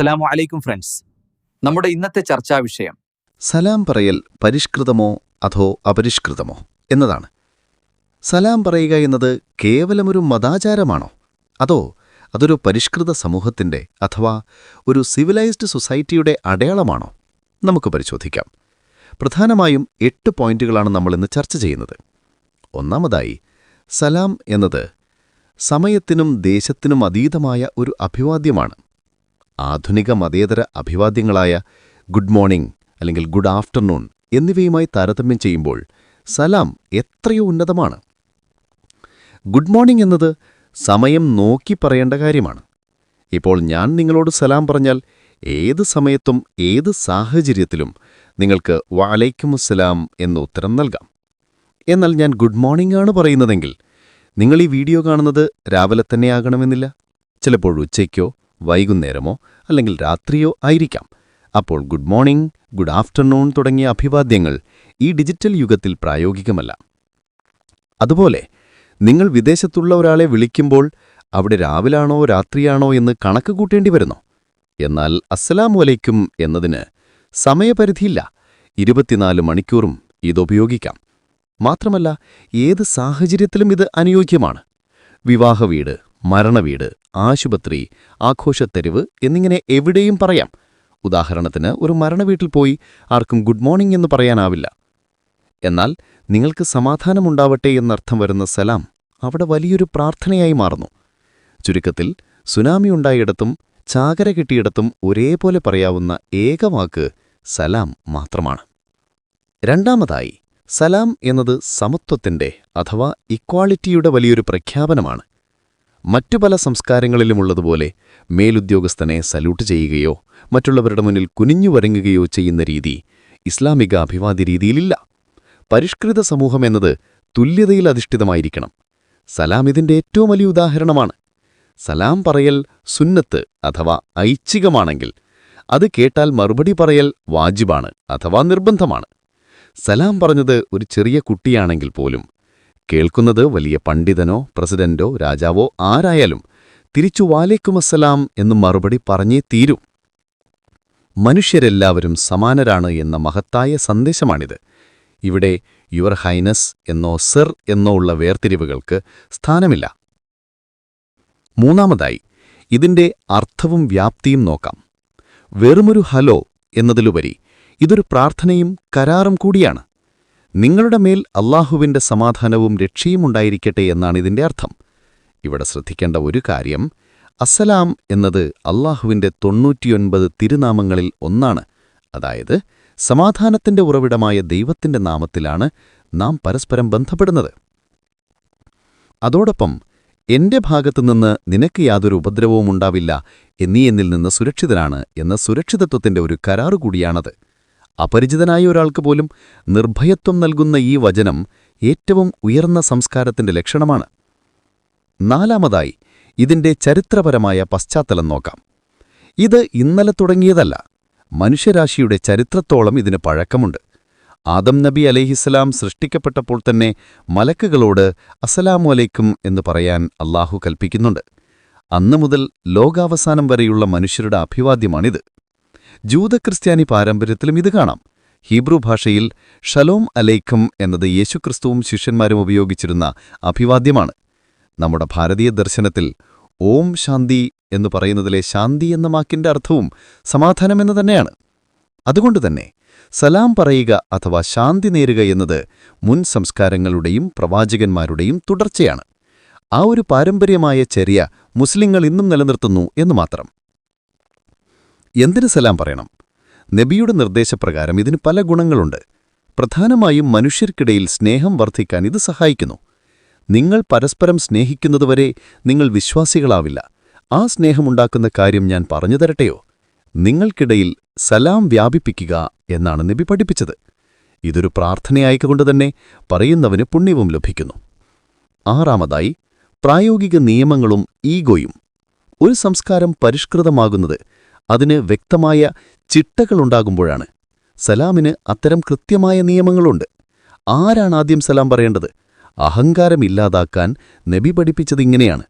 അസ്സലാമു അലൈക്കും ഫ്രണ്ട്സ്. നമ്മുടെ ഇന്നത്തെ ചർച്ചാ വിഷയം. സലാം പറയൽ പരിഷ്കൃതമോ അഥോ അപരിഷ്കൃതമോ എന്നതാണ്. സലാം പറയുക എന്നത് കേവലമൊരു മതാചാരമാണോ? അതോ അതൊരു പരിഷ്കൃത സമൂഹത്തിന്റെ അഥവാ ഒരു സിവിലൈസ്ഡ് സൊസൈറ്റിയുടെ അടയാളമാണോ? നമുക്ക് പരിശോധിക്കാം. പ്രധാനമായും എട്ട് പോയിന്റുകളാണ് നമ്മൾ ഇന്ന് ചർച്ച ചെയ്യുന്നത്. ഒന്നാമതായി സലാം എന്നത് സമയത്തിനും ദേശത്തിനും അതീതമായ ഒരു അഭിവാദ്യമാണ്. ആധുനിക മതേതര അഭിവാദ്യങ്ങളായ ഗുഡ് മോർണിംഗ് അല്ലെങ്കിൽ ഗുഡ് ആഫ്റ്റർനൂൺ എന്നിവയുമായി താരതമ്യം ചെയ്യുമ്പോൾ സലാം എത്രയോ ഉന്നതമാണ്. ഗുഡ് മോർണിംഗ് എന്നത് സമയം നോക്കി പറയേണ്ട കാര്യമാണ്. ഇപ്പോൾ ഞാൻ നിങ്ങളോട് സലാം പറഞ്ഞാൽ ഏത് സമയത്തും ഏത് സാഹചര്യത്തിലും നിങ്ങൾക്ക് വാലൈക്കുമുസ്സലാം എന്ന് ഉത്തരം നൽകാം. എന്നാൽ ഞാൻ ഗുഡ് മോർണിംഗ് ആണ് പറയുന്നതെങ്കിൽ നിങ്ങൾ ഈ വീഡിയോ കാണുന്നത് രാവിലെ തന്നെ ആകണമെന്നില്ല ചിലപ്പോൾ ഉച്ചയ്ക്കോ വൈകുന്നേരമോ അല്ലെങ്കിൽ രാത്രിയോ ആയിരിക്കാം. അപ്പോൾ ഗുഡ് മോർണിംഗ് ഗുഡ് ആഫ്റ്റർനൂൺ തുടങ്ങിയ അഭിവാദ്യങ്ങൾ ഈ ഡിജിറ്റൽ യുഗത്തിൽ പ്രായോഗികമല്ല. അതുപോലെ നിങ്ങൾ വിദേശത്തുള്ള ഒരാളെ വിളിക്കുമ്പോൾ അവിടെ രാവിലാണോ രാത്രിയാണോ എന്ന് കണക്ക് കൂട്ടേണ്ടി വരുന്നു. എന്നാൽ അസ്സലാമു അലൈക്കും എന്നതിന് സമയപരിധിയില്ല. ഇരുപത്തിനാല് മണിക്കൂറും ഇതുപയോഗിക്കാം മാത്രമല്ല ഏത് സാഹചര്യത്തിലും ഇത് അനുയോജ്യമാണ്. വിവാഹവീട് മരണവീട് ആശുപത്രി ആഘോഷത്തെരുവ് എന്നിങ്ങനെ എവിടെയും പറയാം. ഉദാഹരണത്തിന് ഒരു മരണവീട്ടിൽ പോയി ആർക്കും ഗുഡ് മോർണിംഗ് എന്ന് പറയാനാവില്ല. എന്നാൽ നിങ്ങൾക്ക് സമാധാനമുണ്ടാവട്ടെ എന്നർത്ഥം വരുന്ന സലാം അവിടെ വലിയൊരു പ്രാർത്ഥനയായി മാറുന്നു. ചുരുക്കത്തിൽ സുനാമി ഉണ്ടായിടത്തും ചാകര കിട്ടിയിടത്തും ഒരേപോലെ പറയാവുന്ന ഏക വാക്ക് സലാം മാത്രമാണ്. രണ്ടാമതായി സലാം എന്നത് സമത്വത്തിന്റെ അഥവാ ഇക്വാളിറ്റിയുടെ വലിയൊരു പ്രഖ്യാപനമാണ്. മറ്റു പല സംസ്കാരങ്ങളിലുമുള്ളതുപോലെ മേലുദ്യോഗസ്ഥനെ സല്യൂട്ട് ചെയ്യുകയോ മറ്റുള്ളവരുടെ മുന്നിൽ കുനിഞ്ഞു വരങ്ങുകയോ ചെയ്യുന്ന രീതി ഇസ്ലാമിക അഭിവാദ്യ രീതിയിലില്ല. പരിഷ്കൃത സമൂഹം എന്നത് തുല്യതയിൽ അധിഷ്ഠിതമായിരിക്കണം. സലാം ഇതിന്റെ ഏറ്റവും വലിയ ഉദാഹരണമാണ്. സലാം പറയൽ സുന്നത്ത് അഥവാ ഐച്ഛികമാണെങ്കിൽ അത് കേട്ടാൽ മറുപടി പറയൽ വാജിബാണ് അഥവാ നിർബന്ധമാണ്. സലാം പറഞ്ഞത് ഒരു ചെറിയ കുട്ടിയാണെങ്കിൽ പോലും കേൾക്കുന്നത് വലിയ പണ്ഡിതനോ പ്രസിഡന്റോ രാജാവോ ആരായാലും തിരിച്ചു വാലേക്കുമസ്സലാം എന്ന് മറുപടി പറഞ്ഞേ തീരൂ. മനുഷ്യരെല്ലാവരും സമാനരാണ് എന്ന മഹത്തായ സന്ദേശമാണിത്. ഇവിടെ യുവർ ഹൈനസ് എന്നോ സിർ എന്നോ ഉള്ള വേർതിരിവുകൾക്ക് സ്ഥാനമില്ല. മൂന്നാമതായി ഇതിന്റെ അർത്ഥവും വ്യാപ്തിയും നോക്കാം. വെറുമൊരു ഹലോ എന്നതിലുപരി ഇതൊരു പ്രാർത്ഥനയും കരാറും കൂടിയാണ്. നിങ്ങളുടെ മേൽ അള്ളാഹുവിന്റെ സമാധാനവും രക്ഷയും ഉണ്ടായിരിക്കട്ടെ എന്നാണ് ഇതിന്റെ അർത്ഥം. ഇവിടെ ശ്രദ്ധിക്കേണ്ട ഒരു കാര്യം അസ്സലാം എന്നത് അള്ളാഹുവിന്റെ തൊണ്ണൂറ്റിയൊൻപത് തിരുനാമങ്ങളിൽ ഒന്നാണ്. അതായത് സമാധാനത്തിന്റെ ഉറവിടമായ ദൈവത്തിന്റെ നാമത്തിലാണ് നാം പരസ്പരം ബന്ധപ്പെടുന്നത്. അതോടൊപ്പം എന്റെ ഭാഗത്തുനിന്ന് നിനക്ക് യാതൊരു ഉപദ്രവവും ഉണ്ടാവില്ല എന്നീ എന്നിൽ നിന്ന് സുരക്ഷിതനാണ് എന്ന സുരക്ഷിതത്വത്തിന്റെ ഒരു കരാറുകൂടിയാണത് അപരിചിതനായ ഒരാൾക്ക് പോലും നിർഭയത്വം നൽകുന്ന ഈ വചനം ഏറ്റവും ഉയർന്ന സംസ്കാരത്തിന്റെ ലക്ഷണമാണ്. നാലാമതായി ഇതിന്റെ ചരിത്രപരമായ പശ്ചാത്തലം നോക്കാം. ഇത് ഇന്നലെ തുടങ്ങിയതല്ല മനുഷ്യരാശിയുടെ ചരിത്രത്തോളം ഇതിന് പഴക്കമുണ്ട്. ആദം നബി അലഹിസ്സലാം സൃഷ്ടിക്കപ്പെട്ടപ്പോൾ തന്നെ മലക്കുകളോട് അസലാമു അലൈക്കും എന്ന് പറയാൻ അള്ളാഹു കൽപ്പിക്കുന്നുണ്ട്. അന്നു മുതൽ ലോകാവസാനം വരെയുള്ള മനുഷ്യരുടെ അഭിവാദ്യമാണിത്. ജൂതക്രിസ്ത്യാനി പാരമ്പര്യത്തിലും ഇത് കാണാം. ഹീബ്രു ഭാഷയിൽ ഷലോം അലൈഖം എന്നത് യേശുക്രിസ്തുവും ശിഷ്യന്മാരും ഉപയോഗിച്ചിരുന്ന അഭിവാദ്യമാണ്. നമ്മുടെ ഭാരതീയ ദർശനത്തിൽ ഓം ശാന്തി എന്ന് പറയുന്നതിലെ ശാന്തി എന്ന വാക്കിന്റെ അർത്ഥവും സമാധാനമെന്ന് തന്നെയാണ്. അതുകൊണ്ടുതന്നെ സലാം പറയുക അഥവാ ശാന്തി നേരുക എന്നത് മുൻ സംസ്കാരങ്ങളുടെയും പ്രവാചകന്മാരുടെയും തുടർച്ചയാണ്. ആ ഒരു പാരമ്പര്യമായ ചെറിയ മുസ്ലിങ്ങൾ ഇന്നും നിലനിർത്തുന്നു എന്നു മാത്രം. എന്തിന് സലാം പറയണം? നബിയുടെ നിർദ്ദേശപ്രകാരം ഇതിന് പല ഗുണങ്ങളുണ്ട്. പ്രധാനമായും മനുഷ്യർക്കിടയിൽ സ്നേഹം വർദ്ധിക്കാൻ ഇത് സഹായിക്കുന്നു. നിങ്ങൾ പരസ്പരം സ്നേഹിക്കുന്നതുവരെ നിങ്ങൾ വിശ്വാസികളാവില്ല. ആ സ്നേഹമുണ്ടാക്കുന്ന കാര്യം ഞാൻ പറഞ്ഞു തരട്ടെയോ? നിങ്ങൾക്കിടയിൽ സലാം വ്യാപിപ്പിക്കുക എന്നാണ് നബി പഠിപ്പിച്ചത്. ഇതൊരു പ്രാർത്ഥനയായിക്കൊണ്ട് തന്നെ പറയുന്നവന് പുണ്യവും ലഭിക്കുന്നു. ആറാമതായി പ്രായോഗിക നിയമങ്ങളും ഈഗോയും. ഒരു സംസ്കാരം പരിഷ്കൃതമാകുന്നത് അതിന് വ്യക്തമായ ചിട്ടകളുണ്ടാകുമ്പോഴാണ്. സലാമിന് അത്തരം കൃത്യമായ നിയമങ്ങളുണ്ട്. ആരാണ് ആദ്യം സലാം പറയേണ്ടത്? അഹങ്കാരമില്ലാതാക്കാൻ നബി പഠിപ്പിച്ചത് ഇങ്ങനെയാണ്.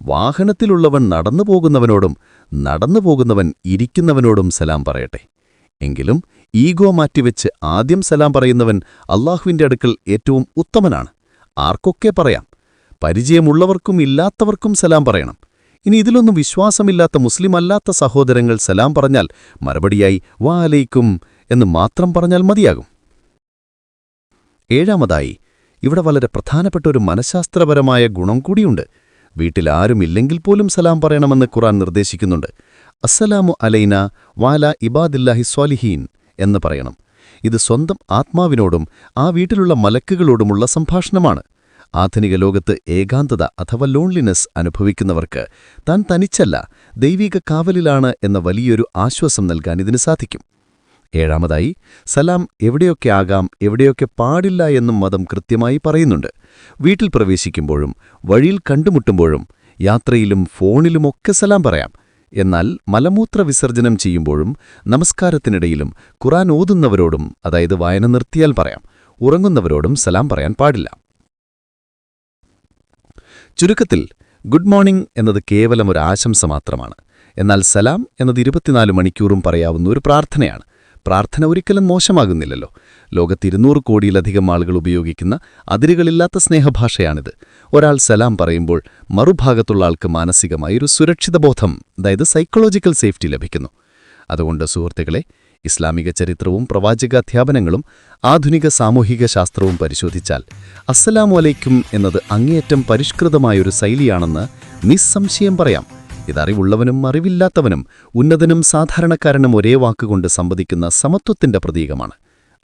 വാഹനത്തിലുള്ളവൻ നടന്നു പോകുന്നവനോടും നടന്നു പോകുന്നവൻ ഇരിക്കുന്നവനോടും സലാം പറയട്ടെ. എങ്കിലും ഈഗോ മാറ്റിവെച്ച് ആദ്യം സലാം പറയുന്നവൻ അള്ളാഹുവിന്റെ അടുക്കൽ ഏറ്റവും ഉത്തമനാണ്. ആർക്കൊക്കെ പറയാം? പരിചയമുള്ളവർക്കും ഇല്ലാത്തവർക്കും സലാം പറയണം. ഇനി ഇതിലൊന്നും വിശ്വാസമില്ലാത്ത മുസ്ലിം അല്ലാത്ത സഹോദരങ്ങൾ സലാം പറഞ്ഞാൽ മറുപടിയായി വാലൈക്കും എന്ന് മാത്രം പറഞ്ഞാൽ മതിയാകും. ഏഴാമതായി ഇവിടെ വളരെ പ്രധാനപ്പെട്ട ഒരു മനഃശാസ്ത്രപരമായ ഗുണം കൂടിയുണ്ട്. വീട്ടിൽ ആരുമില്ലെങ്കിൽ പോലും സലാം പറയണമെന്ന് ഖുറാൻ നിർദ്ദേശിക്കുന്നുണ്ട്. അസ്സലാമു അലൈന വാല ഇബാദില്ലാഹി സ്വാലിഹീൻ എന്ന് പറയണം. ഇത് സ്വന്തം ആത്മാവിനോടും ആ വീട്ടിലുള്ള മലക്കുകളോടുമുള്ള സംഭാഷണമാണ്. ആധുനിക ലോകത്ത് ഏകാന്തത അഥവാ ലോൺലിനെസ് അനുഭവിക്കുന്നവർക്ക് താൻ തനിച്ചല്ല ദൈവിക കാവലിലാണ് എന്ന വലിയൊരു ആശ്വാസം നൽകാൻ ഇതിന് സാധിക്കും. ഏഴാമതായി സലാം എവിടെയൊക്കെ ആകാം എവിടെയൊക്കെ പാടില്ല എന്നും മതം കൃത്യമായി പറയുന്നുണ്ട്. വീട്ടിൽ പ്രവേശിക്കുമ്പോഴും വഴിയിൽ കണ്ടുമുട്ടുമ്പോഴും യാത്രയിലും ഫോണിലുമൊക്കെ സലാം പറയാം. എന്നാൽ മലമൂത്ര വിസർജനം ചെയ്യുമ്പോഴും നമസ്കാരത്തിനിടയിലും ഖുറാൻ ഓതുന്നവരോടും അതായത് വായന നിർത്തിയാൽ പറയാം ഉറങ്ങുന്നവരോടും സലാം പറയാൻ പാടില്ല. ചുരുക്കത്തിൽ ഗുഡ് മോർണിംഗ് എന്നത് കേവലം ഒരു ആശംസ മാത്രമാണ്. എന്നാൽ സലാം എന്നത് ഇരുപത്തിനാല് മണിക്കൂറും പറയാവുന്ന ഒരു പ്രാർത്ഥനയാണ്. പ്രാർത്ഥന ഒരിക്കലും മോശമാകുന്നില്ലല്ലോ. ലോകത്ത് ഇരുന്നൂറ് കോടിയിലധികം ആളുകൾ ഉപയോഗിക്കുന്ന അതിരുകളില്ലാത്ത സ്നേഹഭാഷയാണിത്. ഒരാൾ സലാം പറയുമ്പോൾ മറുഭാഗത്തുള്ള ആൾക്ക് മാനസികമായി ഒരു സുരക്ഷിത ബോധം അതായത് സൈക്കോളജിക്കൽ സേഫ്റ്റി ലഭിക്കുന്നു. അതുകൊണ്ട് സുഹൃത്തുക്കളെ ഇസ്ലാമിക ചരിത്രവും പ്രവാചക പ്രവാചകാധ്യാപനങ്ങളും ആധുനിക സാമൂഹിക ശാസ്ത്രവും പരിശോധിച്ചാൽ അസ്സലാമു അലൈക്കും എന്നത് അങ്ങേയറ്റം പരിഷ്കൃതമായൊരു ശൈലിയാണെന്ന് നിസ്സംശയം പറയാം. ഇതറിവുള്ളവനും അറിവില്ലാത്തവനും ഉന്നതനും സാധാരണക്കാരനും ഒരേ വാക്കുകൊണ്ട് സംവദിക്കുന്ന സമത്വത്തിന്റെ പ്രതീകമാണ്.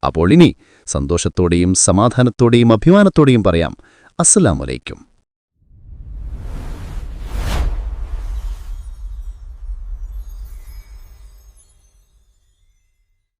അപ്പോൾ ഇനി സന്തോഷത്തോടെയും സമാധാനത്തോടെയും അഭിമാനത്തോടെയും പറയാം അസ്സലാമലൈക്കും